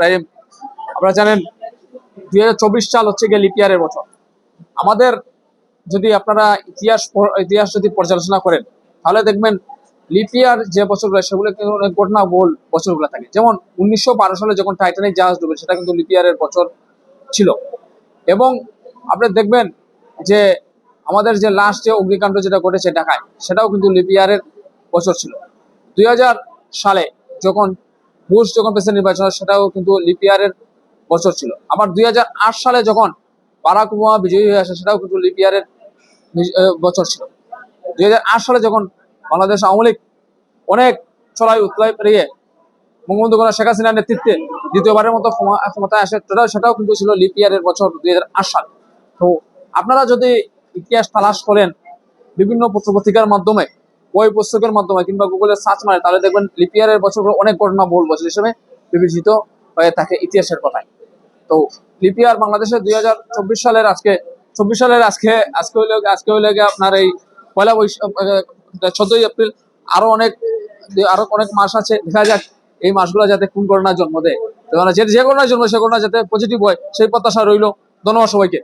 রাহিম। আপনারা জানেন, দুই হাজার চব্বিশ সাল হচ্ছে গিয়ে লিপিয়ারের বছর। আমাদের যদি আপনারা ইতিহাস ইতিহাস যদি পর্যালোচনা করেন, তাহলে দেখবেন লিপিয়ার যে বছরগুলো, সেগুলো কিন্তু অনেক বছরগুলো থাকে। যেমন উনিশশো বারো সালে যখন টাইটানিক জাহাজ ডুবে, সেটা কিন্তু লিপিয়ারের বছর ছিল। এবং আপনি দেখবেন যে আমাদের যে লাস্ট যে অগ্নিকাণ্ড যেটা ঘটেছে ঢাকায়, সেটাও কিন্তু লিপিয়ারের বছর ছিল। দুই হাজার সালে যখন বুশ যখন প্রেসিডেন্ট নির্বাচন হয় সেটাও কিন্তু লিপিয়ারের বছর ছিল। আবার দুই হাজার আট সালে যখন বারাক ওবামা বিজয়ী হয়ে আসে, সেটাও কিন্তু লিপিয়ারের বছর ছিল। দু হাজার আট সালে যখন বাংলাদেশ আওয়ামী লীগ অনেক চড়াই উতলাই পেরিয়ে বঙ্গবন্ধু কন্যা শেখ হাসিনার নেতৃত্বে দ্বিতীয়বারের মতো ক্ষমা- ক্ষমতায় আসে, সেটাও সেটাও কিন্তু ছিল লিপিয়ারের বছর দুই হাজার আট সাল। তো আপনারা যদি ইতিহাস তালাশ করেন বিভিন্ন পত্রপত্রিকার মাধ্যমে বই পুস্তকের মাধ্যমে কিংবা গুগলে সার্চ মারে, তাহলে দেখবেন লিপিয়ারের বছরগুলো অনেক ঘটনা বহুল বছর হিসেবে বিবেচিত হয়ে থাকে ইতিহাসের কথায়। তো লিপিয়ার বাংলাদেশের দুই হাজার চব্বিশ সালের আজকে, চব্বিশ সালের আজকে আজকে হইলে আজকে হইলে আপনার এই পয়লা বৈশাখ চোদ্দই এপ্রিল আরও অনেক আরও অনেক মাস আছে, দেখা যাক এই মাসগুলো যাতে কোন ঘটনার জন্ম দেয়। যে ঘটনার জন্ম, সে ঘটনা যাতে পজিটিভ হয়, সেই প্রত্যাশা রইল। ধন্যবাদ সবাইকে।